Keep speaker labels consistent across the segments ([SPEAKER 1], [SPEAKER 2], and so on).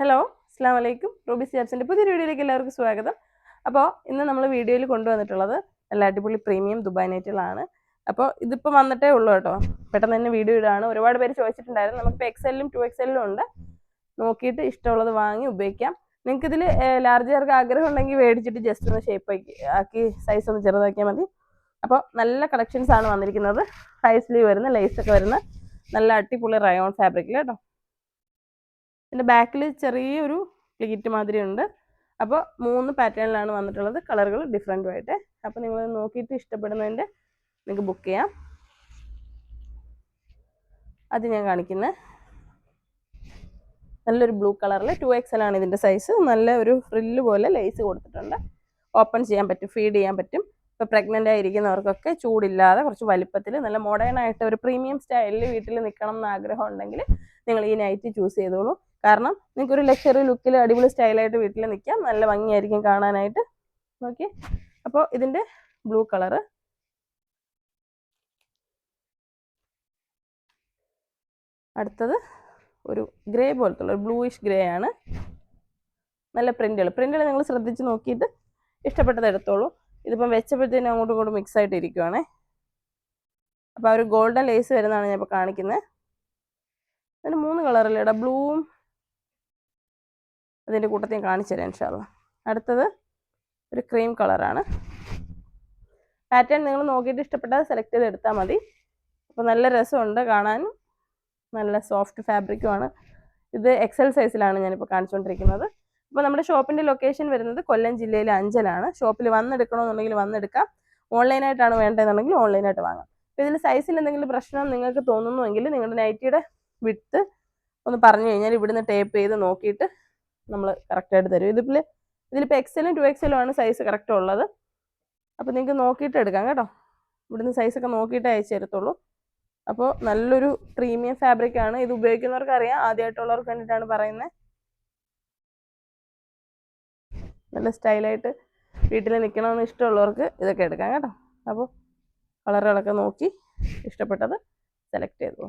[SPEAKER 1] Hello അസ്സാം വലൈക്കും Ruby സിയാബ്സിന്റെ പുതിയൊരു വീഡിയോയിലേക്ക് എല്ലാവർക്കും സ്വാഗതം. അപ്പോൾ ഇന്ന് നമ്മൾ വീഡിയോയിൽ കൊണ്ടുവന്നിട്ടുള്ളത് നല്ല അടിപൊളി പ്രീമിയം ദുബായ് നൈറ്റുകളാണ് അപ്പോൾ ഇതിപ്പോൾ വന്നിട്ടേ ഉള്ളൂ കേട്ടോ. പെട്ടെന്ന് തന്നെ വീഡിയോ ഇടാണ്. ഒരുപാട് പേര് ചോദിച്ചിട്ടുണ്ടായിരുന്നു. നമുക്കിപ്പോൾ എക്സെല്ലും ടു എക്സെല്ലും ഉണ്ട്. നോക്കിയിട്ട് ഇഷ്ടമുള്ളത് വാങ്ങി ഉപയോഗിക്കാം. നിങ്ങൾക്ക് ഇതിൽ ലാർജ് ചേർക്ക് ആഗ്രഹം ഉണ്ടെങ്കിൽ മേടിച്ചിട്ട് ജസ്റ്റ് ഒന്ന് ഷേപ്പ് ആക്കി സൈസ് ഒന്ന് ചെറുതാക്കിയാൽ മതി. അപ്പോൾ നല്ല കളക്ഷൻസ് ആണ് വന്നിരിക്കുന്നത്. ഹൈ സ്ലീവ് വരുന്ന ലേസ് ഒക്കെ വരുന്ന നല്ല അടിപൊളി റയോൺ ഫാബ്രിക്കിൽ കേട്ടോ. ഇതിന്റെ ബാക്കിൽ ചെറിയൊരു പ്ലീറ്റ് മാതിരി ഉണ്ട് അപ്പോൾ മൂന്ന് പാറ്റേണിലാണ് വന്നിട്ടുള്ളത്. കളറുകൾ ഡിഫറെന്റുമായിട്ട് അപ്പോൾ നിങ്ങൾ നോക്കിയിട്ട് ഇഷ്ടപ്പെടുന്നതിന്റെ നിങ്ങൾക്ക് ബുക്ക് ചെയ്യാം. അത് ഞാൻ കാണിക്കുന്നത് നല്ലൊരു ബ്ലൂ കളറിൽ ടു എക്സൽ ആണ് ഇതിന്റെ സൈസ് നല്ല ഒരു ഫ്രില്ല് പോലെ ലേസ് കൊടുത്തിട്ടുണ്ട്. ഓപ്പൺ ചെയ്യാൻ പറ്റും ഫീഡ് ചെയ്യാൻ പറ്റും. ഇപ്പോൾ പ്രഗ്നന്റ് ആയിരിക്കുന്നവർക്കൊക്കെ ചൂടില്ലാതെ കുറച്ച് വലിപ്പത്തിൽ നല്ല മോഡേൺ ആയിട്ട് ഒരു പ്രീമിയം സ്റ്റൈലിൽ വീട്ടിൽ നിൽക്കണം എന്ന് ആഗ്രഹം ഉണ്ടെങ്കിൽ നിങ്ങൾ ഈ നൈറ്റ് ചൂസ് ചെയ്തോളൂ. കാരണം നിങ്ങൾക്ക് ഒരു ലക്ഷറി ലുക്കിൽ അടിപൊളി സ്റ്റൈലായിട്ട് വീട്ടിൽ നിൽക്കാം നല്ല ഭംഗിയായിരിക്കും കാണാനായിട്ട്. ഓക്കെ അപ്പോൾ ഇതിന്റെ ബ്ലൂ കളറ് അടുത്തത് ഒരു ഗ്രേ പോലത്തുള്ള ഒരു ബ്ലൂയിഷ് ഗ്രേ ആണ്. നല്ല പ്രിന്റുകൾ പ്രിന്റുകൾ നിങ്ങൾ ശ്രദ്ധിച്ച് നോക്കിയിട്ട് ഇഷ്ടപ്പെട്ടത് എടുത്തോളൂ. ഇതിപ്പം വെച്ചപ്പോഴത്തേനും അങ്ങോട്ടും ഇങ്ങോട്ടും മിക്സ് ആയിട്ട് ഇരിക്കുവാണേ. അപ്പോൾ ആ ഒരു ഗോൾഡൻ ലേസ് വരുന്നതാണ് ഞാൻ ഇപ്പോൾ കാണിക്കുന്നത് അതിന് മൂന്ന് കളറില്ലേടാ ബ്ലൂവും അതിന്റെ കൂട്ടത്തിൽ ഞാൻ കാണിച്ചു തരാം ഇൻഷാല്ല അടുത്തത് ഒരു ക്രീം കളറാണ് പാറ്റേൺ നിങ്ങൾ നോക്കിയിട്ട് ഇഷ്ടപ്പെട്ടാൽ സെലക്ട് ചെയ്ത് എടുത്താൽ മതി. അപ്പോൾ നല്ല രസമുണ്ട് കാണാനും നല്ല സോഫ്റ്റ് ഫാബ്രിക്കുമാണ് ഇത് എക്സൽ സൈസിലാണ് ഞാനിപ്പോൾ കാണിച്ചുകൊണ്ടിരിക്കുന്നത് അപ്പോൾ നമ്മുടെ ഷോപ്പിന്റെ ലൊക്കേഷൻ വരുന്നത് കൊല്ലം ജില്ലയിലെ അഞ്ചലാണ്. ഷോപ്പിൽ വന്നെടുക്കണമെന്നുണ്ടെങ്കിൽ വന്നെടുക്കാം. ഓൺലൈനായിട്ടാണ് വേണ്ടതെന്നുണ്ടെങ്കിൽ ഓൺലൈനായിട്ട് വാങ്ങാം. അപ്പോൾ ഇതിൽ സൈസിൽ എന്തെങ്കിലും പ്രശ്നം നിങ്ങൾക്ക് തോന്നുന്നുവെങ്കിൽ നിങ്ങളുടെ നൈറ്റിയുടെ വിട്ട് ഒന്ന് പറഞ്ഞു കഴിഞ്ഞാൽ ഇവിടുന്ന് ടേപ്പ് ചെയ്ത് നോക്കിയിട്ട് നമ്മൾ കറക്റ്റായിട്ട് തരും. ഇതിൽ ഇതിലിപ്പോൾ എക്സലും ടു എക്സലും ആണ് സൈസ് കറക്റ്റ് ഉള്ളത്. അപ്പോൾ നിങ്ങൾക്ക് നോക്കിയിട്ട് എടുക്കാം കേട്ടോ. ഇവിടുന്ന് സൈസൊക്കെ നോക്കിയിട്ട് അയച്ചു തരത്തുള്ളൂ. അപ്പോൾ നല്ലൊരു പ്രീമിയം ഫാബ്രിക് ആണ്. ഇത് ഉപയോഗിക്കുന്നവർക്ക് അറിയാം ആദ്യമായിട്ടുള്ളവർക്ക് വേണ്ടിയിട്ടാണ് പറയുന്നത് നല്ല സ്റ്റൈലായിട്ട് വീട്ടിൽ നിൽക്കണമെന്ന് ഇഷ്ടമുള്ളവർക്ക് ഇതൊക്കെ എടുക്കാം കേട്ടോ. അപ്പോൾ കളറുകളൊക്കെ നോക്കി ഇഷ്ടപ്പെട്ടത് സെലക്ട് ചെയ്തു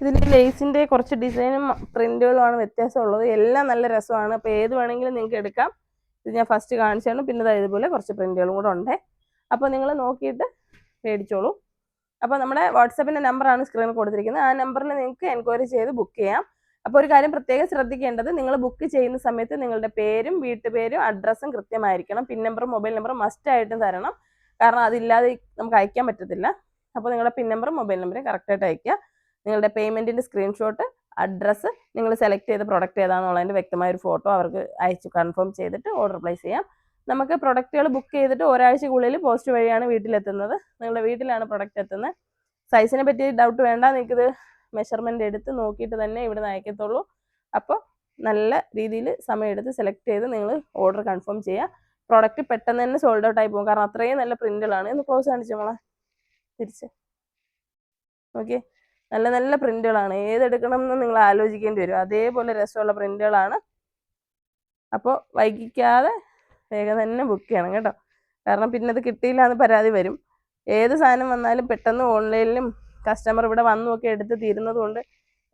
[SPEAKER 1] ഇതിൽ ലേസിന്റെ കുറച്ച് ഡിസൈനും പ്രിന്റുകളുമാണ് വ്യത്യാസമുള്ളത്. എല്ലാം നല്ല രസമാണ്. അപ്പോൾ ഏത് വേണമെങ്കിലും നിങ്ങൾക്ക് എടുക്കാം. ഇത് ഞാൻ ഫസ്റ്റ് കാണിച്ചാണ്. പിന്നെ ഇതുപോലെ കുറച്ച് പ്രിന്റുകളും കൂടെ ഉണ്ട്. അപ്പോൾ നിങ്ങൾ നോക്കിയിട്ട് മേടിച്ചോളൂ. അപ്പോൾ നമ്മുടെ വാട്സപ്പിന്റെ നമ്പറാണ് സ്ക്രീനിൽ കൊടുത്തിരിക്കുന്നത്. ആ നമ്പറിൽ നിങ്ങൾക്ക് എൻക്വയറി ചെയ്ത് ബുക്ക് ചെയ്യാം. അപ്പോൾ ഒരു കാര്യം പ്രത്യേകം ശ്രദ്ധിക്കേണ്ടത് നിങ്ങൾ ബുക്ക് ചെയ്യുന്ന സമയത്ത് നിങ്ങളുടെ പേരും വീട്ടുപേരും അഡ്രസ്സും കൃത്യമായിരിക്കണം. പിൻ നമ്പറും മൊബൈൽ നമ്പറും മസ്റ്റ് ആയിട്ടും തരണം. കാരണം അതില്ലാതെ നമുക്ക് അയക്കാൻ പറ്റത്തില്ല. അപ്പോൾ നിങ്ങളുടെ പിൻ നമ്പറും മൊബൈൽ നമ്പറും കറക്റ്റായിട്ട് അയക്കുക നിങ്ങളുടെ പേയ്മെന്റിന്റെ സ്ക്രീൻഷോട്ട് അഡ്രസ്സ് നിങ്ങൾ സെലക്ട് ചെയ്ത പ്രൊഡക്റ്റ് ഏതാണെന്നുള്ളതിന്റെ വ്യക്തമായ ഒരു ഫോട്ടോ അവർക്ക് അയച്ചു കൺഫേം ചെയ്തിട്ട് ഓർഡർ പ്ലേസ് ചെയ്യാം. നമുക്ക് പ്രൊഡക്റ്റുകൾ ബുക്ക് ചെയ്തിട്ട് ഒരാഴ്ചക്കുള്ളിൽ പോസ്റ്റ് വഴിയാണ് വീട്ടിലെത്തുന്നത്. നിങ്ങളുടെ വീട്ടിലാണ് പ്രൊഡക്റ്റ് എത്തുന്നത്. സൈസിനെ പറ്റി ഡൗട്ട് വേണ്ട. നിങ്ങൾക്കിത് മെഷർമെന്റ് എടുത്ത് നോക്കിയിട്ട് തന്നെ ഇവിടെ നിന്ന് അയക്കത്തുള്ളൂ. അപ്പോൾ നല്ല രീതിയിൽ സമയമെടുത്ത് സെലക്ട് ചെയ്ത് നിങ്ങൾ ഓർഡർ കൺഫേം ചെയ്യുക. പ്രൊഡക്റ്റ് പെട്ടെന്ന് തന്നെ സോൾഡ് ഔട്ട് ആയി പോകും. കാരണം അത്രയും നല്ല പ്രിന്റുകളാണ് ഇന്ന് ക്ലോസ് കാണിച്ചു നമ്മളെ തിരിച്ച്. ഓക്കെ നല്ല നല്ല പ്രിന്റുകളാണ്. ഏതെടുക്കണം എന്ന് നിങ്ങൾ ആലോചിക്കേണ്ടി വരും. അതേപോലെ രസമുള്ള പ്രിന്റുകളാണ്. അപ്പോൾ വൈകിക്കാതെ വേഗം തന്നെ ബുക്ക് ചെയ്യണം കേട്ടോ. കാരണം പിന്നെ അത് കിട്ടിയില്ല എന്ന് പരാതി വരും. ഏത് സാധനം വന്നാലും പെട്ടെന്ന് ഓൺലൈനിലും കസ്റ്റമർ ഇവിടെ വന്നുമൊക്കെ എടുത്ത് തീരുന്നത് കൊണ്ട്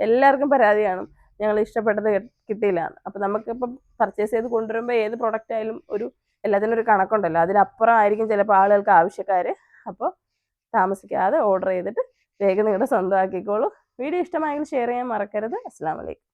[SPEAKER 1] എല്ലാവർക്കും പരാതി കാണും. ഞങ്ങൾ ഇഷ്ടപ്പെട്ടത് കിട്ടിയില്ല അപ്പോൾ നമുക്കിപ്പം പർച്ചേസ് ചെയ്ത് കൊണ്ടുവരുമ്പോൾ ഏത് പ്രൊഡക്റ്റ് ആയാലും ഒരു എല്ലാത്തിനും ഒരു കണക്കുണ്ടല്ലോ. അതിനപ്പുറം ആയിരിക്കും ചിലപ്പോൾ ആളുകൾക്ക് ആവശ്യക്കാർ അപ്പോൾ താമസിക്കാതെ ഓർഡർ ചെയ്തിട്ട് വേഗം നിങ്ങളുടെ സ്വന്തമാക്കിക്കോളൂ. വീഡിയോ ഇഷ്ടമായെങ്കിൽ ഷെയർ ചെയ്യാൻ മറക്കരുത്. അസ്സാം വലൈക്കും